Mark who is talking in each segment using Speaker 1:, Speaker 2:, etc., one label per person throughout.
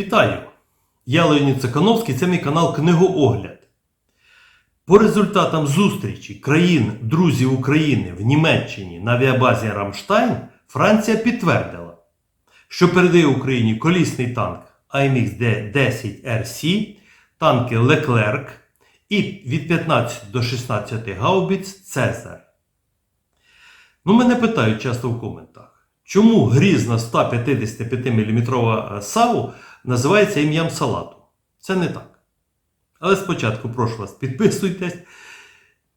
Speaker 1: Вітаю! Я Леонід Цикановський, це мій канал Книгоогляд. По результатам зустрічі країн друзів України в Німеччині на авіабазі Рамштайн Франція підтвердила, що передає Україні колісний танк AMX D10RC, танки Леклерк і від 15 до 16 гаубіц Цезар. Ну, мене питають часто в коментах, чому грізна 155 мм САУ називається ім'ям салату? Це не так. Але спочатку прошу вас, підписуйтесь,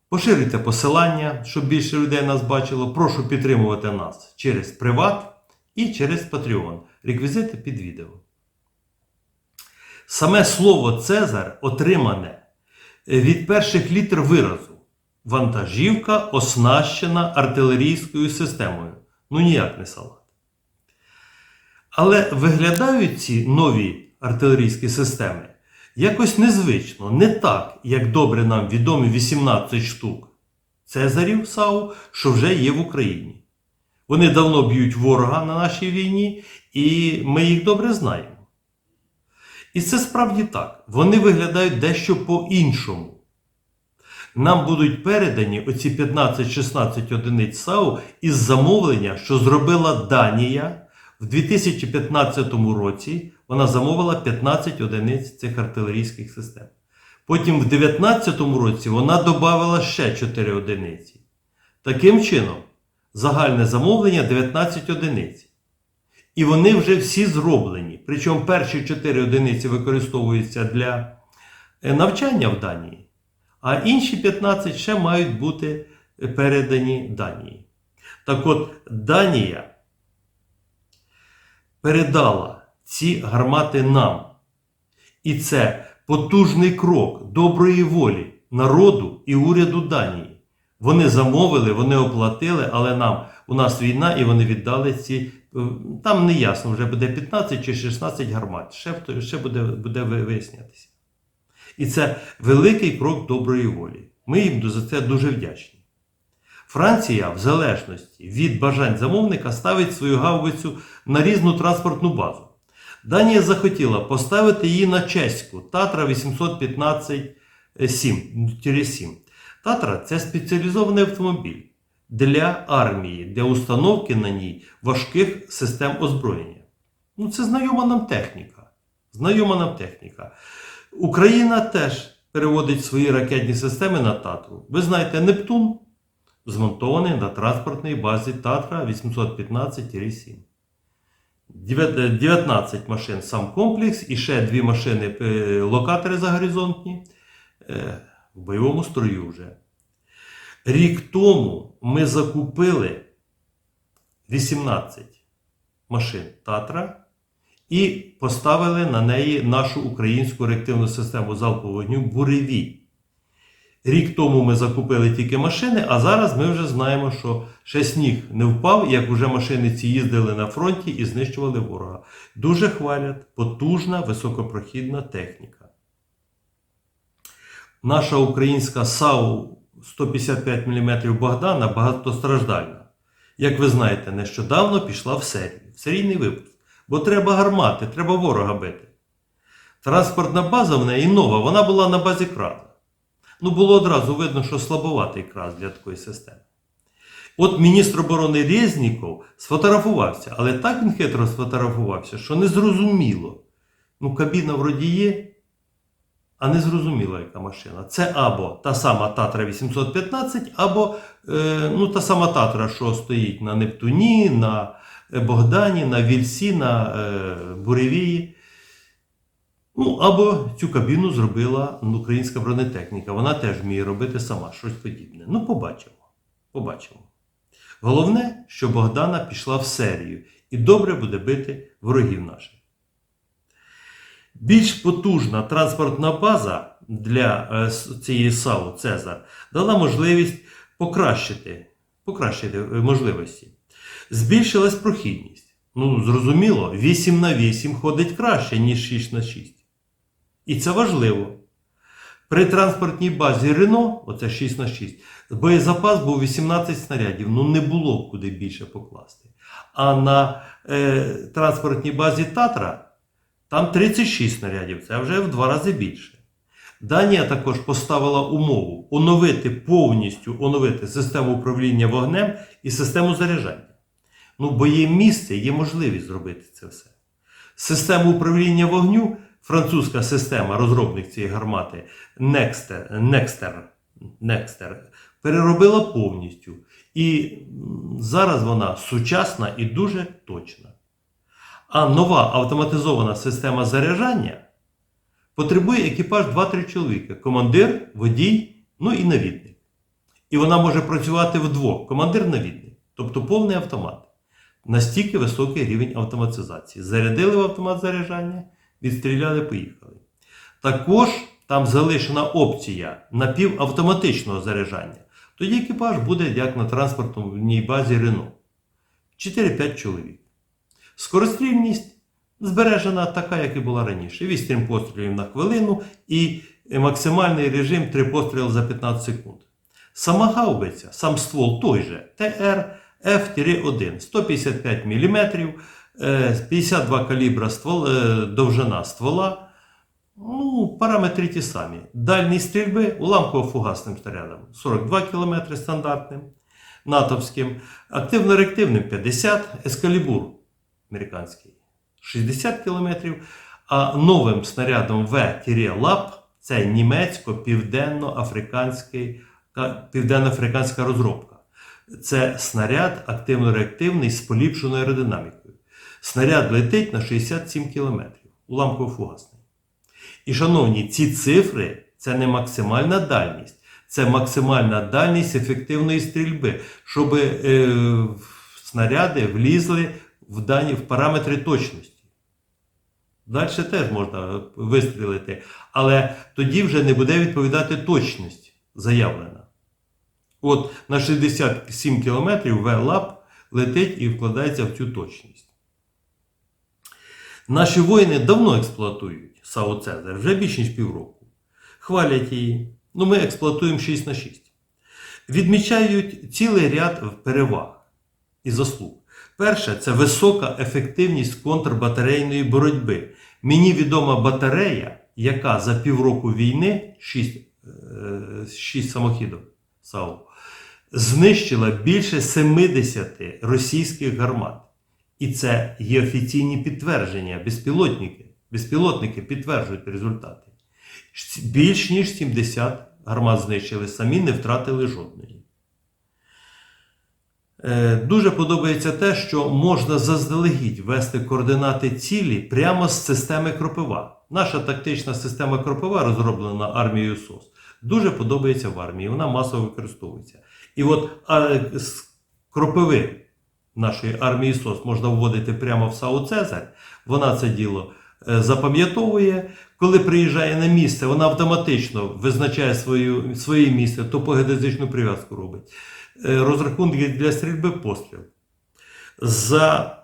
Speaker 1: поширюйте посилання, щоб більше людей нас бачило. Прошу підтримувати нас через Приват і через Patreon. Реквізити під відео. Саме слово Цезар отримане від перших літер виразу. Вантажівка оснащена артилерійською системою. Ну ніяк не салат. Але виглядають ці нові артилерійські системи якось незвично, не так, як добре нам відомі 18 штук Цезарів САУ, що вже є в Україні. Вони давно б'ють ворога на нашій війні, і ми їх добре знаємо. І це справді так. Вони виглядають дещо по-іншому. Нам будуть передані оці 15-16 одиниць САУ із замовлення, що зробила Данія в 2015 році. Вона замовила 15 одиниць цих артилерійських систем. Потім в 2019 році вона додала ще 4 одиниці. Таким чином, загальне замовлення 19 одиниць. І вони вже всі зроблені. Причому перші 4 одиниці використовуються для е, навчання в Данії, а інші 15 ще мають бути передані Данії. Так от, Данія передала ці гармати нам. І це потужний крок доброї волі народу і уряду Данії. Вони замовили, вони оплатили, але нам у нас війна, і вони віддали ці. е, Там не ясно, вже буде 15 чи 16 гармат. Ще, ще буде, буде вияснятися. І це великий крок доброї волі. Ми їм за це дуже вдячні. Франція, в залежності від бажань замовника, ставить свою гаубицю на різну транспортну базу. Данія захотіла поставити її на чеську Татра 815 7. Татра це спеціалізований автомобіль для армії, для установки на ній важких систем озброєння. Ну, це знайома нам техніка. Знайома нам техніка. Україна теж переводить свої ракетні системи на Татру. Ви знаєте, Нептун змонтований на транспортній базі Татра 815-7. 19 машин сам комплекс і ще дві машини е, локатори загоризонтні е, в бойовому строю вже. Рік тому ми закупили 18 машин Татра і поставили на неї нашу українську реактивну систему залпового вогню Буревій. Рік тому ми закупили тільки машини, а зараз ми вже знаємо, що ще сніг не впав, як вже машини ці їздили на фронті і знищували ворога. Дуже хвалять потужна високопрохідна техніка. Наша українська САУ 155 мм Богдана багатостраждальна. Як ви знаєте, нещодавно пішла в серію, в серійний випуск. Бо треба гармати, треба ворога бити. Транспортна база в неї нова, вона була на базі краза. Ну, було одразу видно, що слабоватий крас для такої системи. От міністр оборони Резніков сфотографувався, але так він хитро сфотографувався, що не зрозуміло. Ну, кабіна вроді є, а не зрозуміло, яка машина. Це або та сама Татра 815, або е, ну, та сама Татра, що стоїть на Нептуні, на е, Богдані, на Вільсі, на е, Буревії. Ну, або цю кабіну зробила ну, українська бронетехніка. Вона теж вміє робити сама щось подібне. Ну, побачимо. Побачимо. Головне, що Богдана пішла в серію і добре буде бити ворогів наших. Більш потужна транспортна база для е, цієї САУ Цезар дала можливість покращити, покращити е, можливості. Збільшилась прохідність. Ну, зрозуміло, 8 на 8 ходить краще, ніж 6 на 6. І це важливо. При транспортній базі Рено, оце 6 на 6, боєзапас був 18 снарядів. Ну не було куди більше покласти. А на е, транспортній базі Татра Там 36 снарядів, це вже в два рази більше. Данія також поставила умову оновити повністю оновити систему управління вогнем і систему заряджання. Ну, бо є місце, є можливість зробити це все. Систему управління вогню, французька система, розробник цієї гармати Nexter, Nexter, переробила повністю. І зараз вона сучасна і дуже точна. А нова автоматизована система заряджання потребує екіпаж 2-3 чоловіка: командир, водій, ну і навідник. І вона може працювати вдвох: командир-навідник, тобто повний автомат. Настільки високий рівень автоматизації. Зарядили в автомат заряджання, відстріляли, поїхали. Також там залишена опція напівавтоматичного заряджання. Тоді екіпаж буде як на транспортній базі Рено. 4-5 чоловік. Скорострільність збережена така, як і була раніше. 8 пострілів на хвилину і максимальний режим 3 постріли за 15 секунд. Сама гаубиця, сам ствол той же ТР F-1 155 мм, 52 калібра ствол, е, довжина ствола. Ну, параметри ті самі. Дальність стрільби уламково-фугасним снарядом 42 км стандартним, натовським, активно-реактивним 50, ескалібур американський 60 км, а новим снарядом В-ЛАП це німецько-південно-африканський. Південно-африканська розробка. Це снаряд активно-реактивний з поліпшеною аеродинамікою. Снаряд летить на 67 км, уламково-фугасний. І, шановні, ці цифри це не максимальна дальність, це максимальна дальність ефективної стрільби, щоб е, снаряди влізли в дані в параметри точності. Далі теж можна вистрілити, але тоді вже не буде відповідати точність заявлена. От на 67 км ВЛАП летить і вкладається в цю точність. Наші воїни давно експлуатують САУ Цезар, вже більш ніж півроку. Хвалять її. Ну, ми експлуатуємо 6 на 6. Відмічають цілий ряд переваг і заслуг. Перше, це висока ефективність контрбатарейної боротьби. Мені відома батарея, яка за півроку війни 6, 6 самохідів САУ, знищила більше 70 російських гармат. І це є офіційні підтвердження, безпілотники. Безпілотники підтверджують результати. Більш ніж 70 гармат знищили, самі не втратили жодної. Е, Дуже подобається те, що можна заздалегідь ввести координати цілі прямо з системи Кропива. Наша тактична система Кропива, розроблена армією СОС, дуже подобається в армії. Вона масово використовується. І от з Кропиви нашої армії СОС можна вводити прямо в САУ Цезарь. Вона це діло е, запам'ятовує. Коли приїжджає на місце, вона автоматично визначає свою, своє місце, топогеодезичну прив'язку робить. Е, Розрахунки для стрільби постріл. За,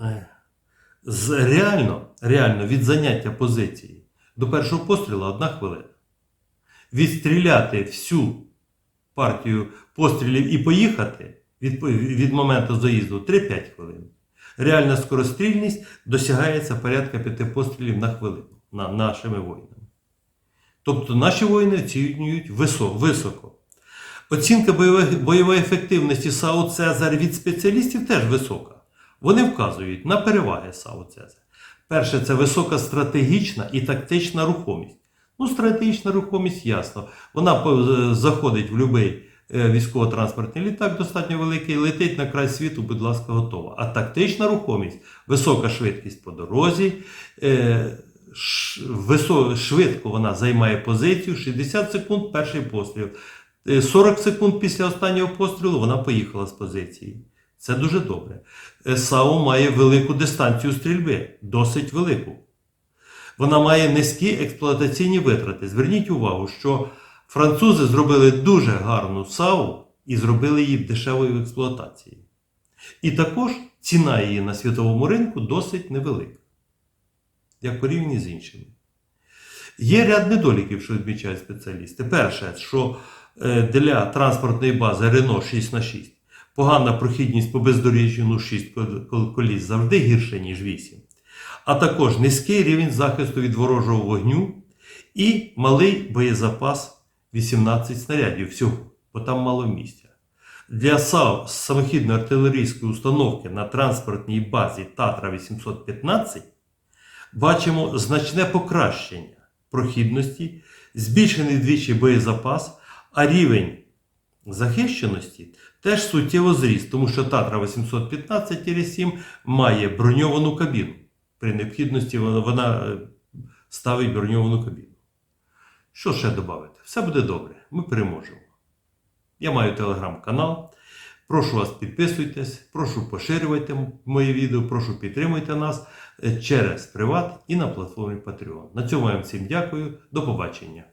Speaker 1: е, з реально, реально від заняття позиції до першого пострілу одна хвилина. Відстріляти всю партію пострілів і поїхати від, від моменту заїзду 3-5 хвилин. Реальна скорострільність досягається порядка 5 пострілів на хвилину на нашими воїнами. Тобто наші воїни оцінюють висо- високо. Оцінка бойової, ефективності САУ Цезар від спеціалістів теж висока. Вони вказують на переваги САУ Цезар. Перше, це висока стратегічна і тактична рухомість. Ну, стратегічна рухомість, ясно. Вона заходить в будь-який військово-транспортний літак, достатньо великий, летить на край світу, будь ласка, готова. А тактична рухомість, висока швидкість по дорозі, е, швидко вона займає позицію, 60 секунд перший постріл. Е, 40 секунд після останнього пострілу вона поїхала з позиції. Це дуже добре. Е, САУ має велику дистанцію стрільби, досить велику. Вона має низькі експлуатаційні витрати. Зверніть увагу, що французи зробили дуже гарну САУ і зробили її дешевою в експлуатації. І також ціна її на світовому ринку досить невелика, як порівняно з іншими. Є ряд недоліків, що відмічають спеціалісти. Перше, що е, для транспортної бази Renault 6 на 6 погана прохідність по бездоріжжю ну 6 кол- коліс завжди гірше, ніж 8. а також низький рівень захисту від ворожого вогню і малий боєзапас 18 снарядів всього, бо там мало місця. Для САУ самохідної артилерійської установки на транспортній базі Татра 815 бачимо значне покращення прохідності, збільшений двічі боєзапас, а рівень захищеності теж суттєво зріс, тому що Татра 815-7 має броньовану кабіну. При необхідності вона, е, ставить броньовану кабіну. Що ще додати? Все буде добре, ми переможемо. Я маю телеграм-канал. Прошу вас підписуйтесь, прошу поширювати моє відео, прошу підтримуйте нас е, через приват і на платформі Patreon. На цьому я вам всім дякую. До побачення.